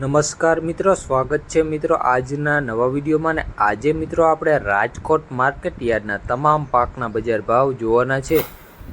નમસ્કાર મિત્રો, સ્વાગત છે મિત્રો આજના નવા વિડીયોમાં ને આજે મિત્રો આપણે રાજકોટ માર્કેટ યાર્ડના તમામ પાકના બજાર ભાવ જોવાના છે.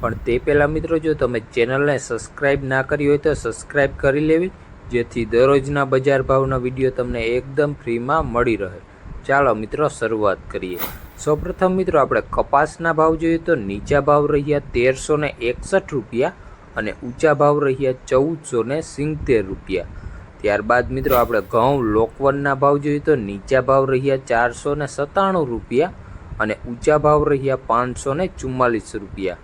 પણ તે પહેલાં મિત્રો, જો તમે ચેનલને સબસ્ક્રાઈબ ના કરી હોય તો સબસ્ક્રાઈબ કરી લેવી, જેથી દરરોજના બજાર ભાવના વીડિયો તમને એકદમ ફ્રીમાં મળી રહે. ચાલો મિત્રો, શરૂઆત કરીએ. સૌપ્રથમ મિત્રો, આપણે કપાસના ભાવ જોઈએ તો નીચા ભાવ રહ્યા તેરસો એકસઠ રૂપિયા અને ઊંચા ભાવ રહ્યા ચૌદસો સિત્તેર રૂપિયા. ત્યારબાદ મિત્રો આપણે ઘઉં લોકવનના ભાવ જોઈએ તો નીચા ભાવ રહ્યા ચારસો ને સત્તાણું રૂપિયા અને ઊંચા ભાવ રહ્યા પાંચસો ને ચુમ્માલીસ રૂપિયા.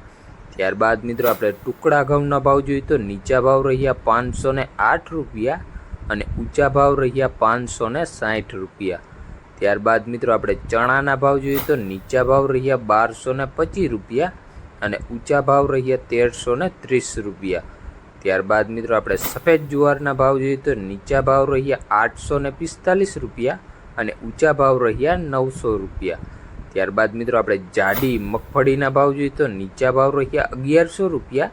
ત્યારબાદ મિત્રો આપણે ટુકડા ઘઉંના ભાવ જોઈએ તો નીચા ભાવ રહ્યા પાંચસો ને આઠ રૂપિયા અને ઊંચા ભાવ રહ્યા પાંચસો ને સાઠ રૂપિયા. ત્યારબાદ મિત્રો આપણે ચણાના ભાવ જોઈએ તો નીચા ભાવ રહ્યા બારસો ને પચીસ રૂપિયા અને ઊંચા ભાવ રહ્યા તેરસો ને ત્રીસ રૂપિયા. ત્યારબાદ મિત્રો આપણે સફેદ જુવારના ભાવ જોઈએ તો નીચા ભાવ રહ્યા આઠસો ને પિસ્તાલીસ રૂપિયા અને ઊંચા ભાવ રહ્યા નવસો રૂપિયા. ત્યારબાદ મિત્રો આપણે જાડી મગફળીના ભાવ જોઈએ તો નીચા ભાવ રહ્યા અગિયારસો રૂપિયા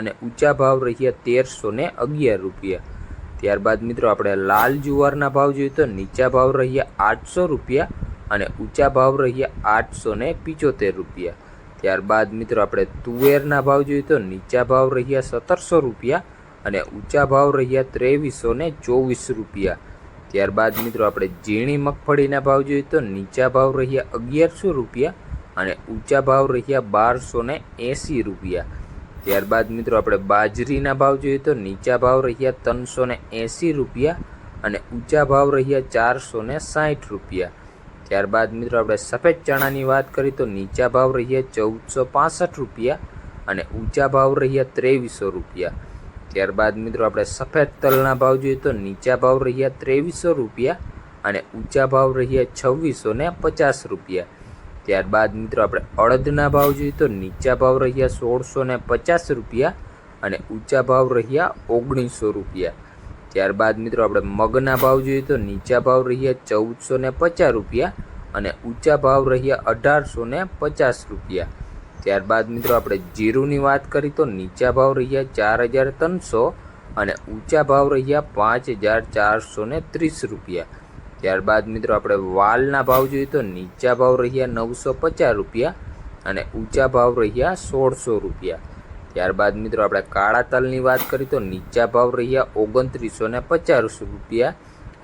અને ઊંચા ભાવ રહ્યા તેરસો ને અગિયાર રૂપિયા. ત્યારબાદ મિત્રો આપણે લાલ જુવારના ભાવ જોઈએ તો નીચા ભાવ રહ્યા આઠસો રૂપિયા અને ઊંચા ભાવ રહ્યા આઠસો ને પિચોતેર રૂપિયા. ત્યારબાદ મિત્રો આપણે તુવેરના ભાવ જોઈએ તો નીચા ભાવ રહ્યા સત્તરસો રૂપિયા અને ઊંચા ભાવ રહ્યા ત્રેવીસો ને ચોવીસ રૂપિયા. ત્યારબાદ મિત્રો આપણે ઝીણી મગફળીના ભાવ જોઈએ તો નીચા ભાવ રહ્યા અગિયારસો રૂપિયા અને ઊંચા ભાવ રહ્યા બારસો ને એંસી રૂપિયા. ત્યારબાદ મિત્રો આપણે બાજરીના ભાવ જોઈએ તો નીચા ભાવ રહ્યા ત્રણસો ને એંસી રૂપિયા અને ઊંચા ભાવ રહ્યા ચારસો ને સાઠ રૂપિયા. ત્યારબાદ મિત્રો આપણે સફેદ ચણાની વાત કરીએ તો નીચા ભાવ રહ્યા ચૌદસો પાસઠ રૂપિયા અને ઊંચા ભાવ રહ્યા ત્રેવીસો રૂપિયા. ત્યારબાદ મિત્રો આપણે સફેદ તલના ભાવ જોઈએ તો નીચા ભાવ રહ્યા ત્રેવીસો રૂપિયા અને ઊંચા ભાવ રહ્યા છવ્વીસો ને પચાસ રૂપિયા. ત્યારબાદ મિત્રો આપણે અડદના ભાવ જોઈએ તો નીચા ભાવ રહ્યા સોળસો ને પચાસ રૂપિયા અને ઊંચા ભાવ રહ્યા ઓગણીસો રૂપિયા. ત્યારબાદ મિત્રો આપણે મગના ભાવ જોઈએ તો નીચા ભાવ રહ્યા ચૌદસો ને પચાસ રૂપિયા અને ઊંચા ભાવ રહ્યા અઢારસો ને પચાસ રૂપિયા. ત્યારબાદ મિત્રો આપણે જીરુની વાત કરી તો નીચા ભાવ રહ્યા ચાર હજાર ત્રણસો અને ઊંચા ભાવ રહ્યા પાંચ હજાર ચારસો ને ત્રીસ રૂપિયા. ત્યારબાદ મિત્રો આપણે વાલના ભાવ જોઈએ તો નીચા ભાવ રહ્યા નવસો પચાસ રૂપિયા અને ઊંચા ભાવ રહ્યા સોળસો રૂપિયા. ત્યારબાદ મિત્રો આપણે કાળા તલની વાત કરીએ તો નીચા ભાવ રહ્યા ઓગણત્રીસો ને પચાસ રૂપિયા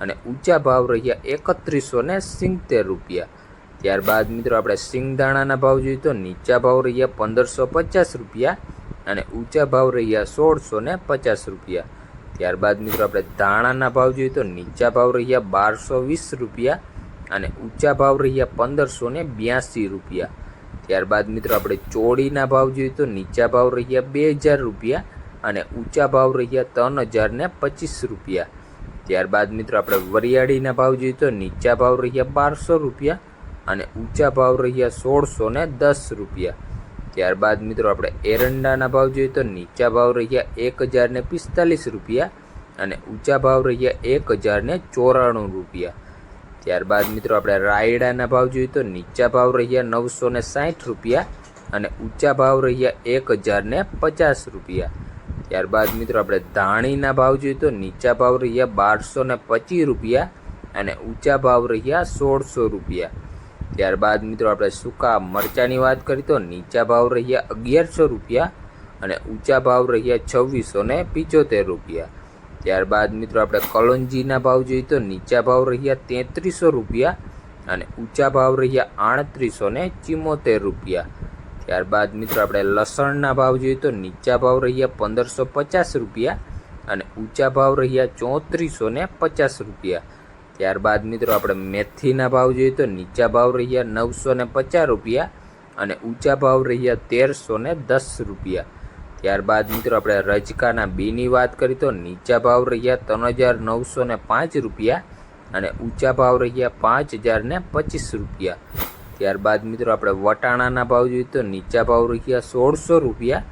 અને ઊંચા ભાવ રહ્યા એકત્રીસો ને સિત્તેર રૂપિયા. ત્યારબાદ મિત્રો આપણે સિંગદાણાના ભાવ જોઈએ તો નીચા ભાવ રહ્યા પંદરસો પચાસ રૂપિયા અને ઊંચા ભાવ રહ્યા સોળસો ને પચાસ રૂપિયા. ત્યારબાદ મિત્રો આપણે ધાણાના ભાવ જોઈએ તો નીચા ભાવ રહ્યા બારસો વીસ રૂપિયા અને ઊંચા ભાવ રહ્યા પંદરસો ને બ્યાસી રૂપિયા. ત્યારબાદ મિત્રો આપણે ચોળીના ભાવ જોઈએ તો નીચા ભાવ રહ્યા બે હજાર રૂપિયા અને ઊંચા ભાવ રહ્યા ત્રણ હજાર ને પચીસ રૂપિયા. ત્યારબાદ મિત્રો આપણે વરિયાળીના ભાવ જોઈએ તો નીચા ભાવ રહ્યા બારસો રૂપિયા અને ઊંચા ભાવ રહ્યા સોળસો ને દસ રૂપિયા. ત્યારબાદ મિત્રો આપણે એરંડાના ભાવ જોઈએ તો નીચા ભાવ રહ્યા એક હજાર ને પિસ્તાલીસ રૂપિયા અને ઊંચા ભાવ રહ્યા એક હજાર ને ચોરાણું રૂપિયા. ત્યારબાદ મિત્રો આપણે રાયડાના ભાવ જોઈએ તો નીચા ભાવ રહ્યા નવસો ને સાઠ રૂપિયા અને ઊંચા ભાવ રહ્યા એક હજાર ને પચાસ રૂપિયા. ત્યારબાદ મિત્રો આપણે ધાણીના ભાવ જોઈએ તો નીચા ભાવ રહ્યા બારસો ને પચીસ રૂપિયા અને ઊંચા ભાવ રહ્યા સોળસો રૂપિયા. ત્યારબાદ મિત્રો આપણે સૂકા મરચાની વાત કરીએ તો નીચા ભાવ રહ્યા અગિયારસો રૂપિયા અને ઊંચા ભાવ રહ્યા છવ્વીસો ને પિચોતેર રૂપિયા. ત્યારબાદ મિત્રો આપણે કલોંજીના ભાવ જોઈએ તો નીચા ભાવ રહ્યા તેત્રીસો રૂપિયા અને ઊંચા ભાવ રહ્યા આડત્રીસો ને ચિમોતેર રૂપિયા. ત્યારબાદ મિત્રો આપણે લસણના ભાવ જોઈએ તો નીચા ભાવ રહ્યા પંદરસો પચાસ રૂપિયા અને ઊંચા ભાવ રહ્યા ચોત્રીસો ને પચાસ રૂપિયા. ત્યારબાદ મિત્રો આપણે મેથીના ભાવ જોઈએ તો નીચા ભાવ રહ્યા નવસો ને પચાસ રૂપિયા અને ઊંચા ભાવ રહ્યા તેરસો ને દસ રૂપિયા. ત્યારબાદ મિત્રો આપણે રજકાના બીની વાત કરીએ તો નીચા ભાવ રહ્યા ત્રણ હજાર નવસો ને પાંચ રૂપિયા અને ઊંચા ભાવ રહ્યા પાંચ હજાર ને પચીસ રૂપિયા. ત્યારબાદ મિત્રો આપણે વટાણાના ભાવ જોઈએ તો નીચા ભાવ રહ્યા સોળસો રૂપિયા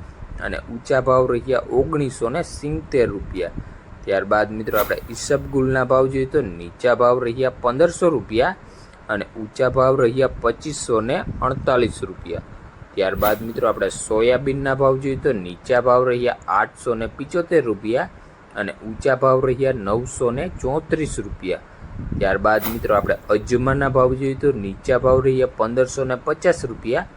અને ઊંચા ભાવ રહ્યા ઓગણીસો ને સિત્તેર રૂપિયા. ત્યારબાદ મિત્રો આપણે ઈસબગુલના ભાવ જોઈએ તો નીચા ભાવ રહ્યા પંદરસો રૂપિયા અને ઊંચા ભાવ રહ્યા પચીસો ને અડતાલીસ રૂપિયા. ત્યારબાદ મિત્રો આપણે સોયાબીનના ભાવ જોઈએ તો નીચા ભાવ રહ્યા આઠસો ને પિચોતેર રૂપિયા અને ઊંચા ભાવ રહ્યા નવસો ને ચોત્રીસ રૂપિયા. ત્યારબાદ મિત્રો આપણે અજમાના ભાવ જોઈએ તો નીચા ભાવ રહ્યા પંદરસો ને પચાસ રૂપિયા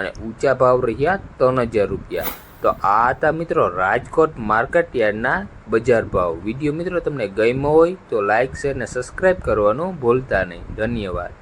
અને ઊંચા ભાવ રહ્યા ત્રણ હજાર રૂપિયા. તો આ હતા મિત્રો રાજકોટ માર્કેટ યાર્ડના બજાર ભાવ. વીડિયો મિત્રો તમને ગમ્યો હોય તો લાઇક શેર અને સબસ્ક્રાઈબ કરવાનું ભૂલતા નહીં. ધન્યવાદ.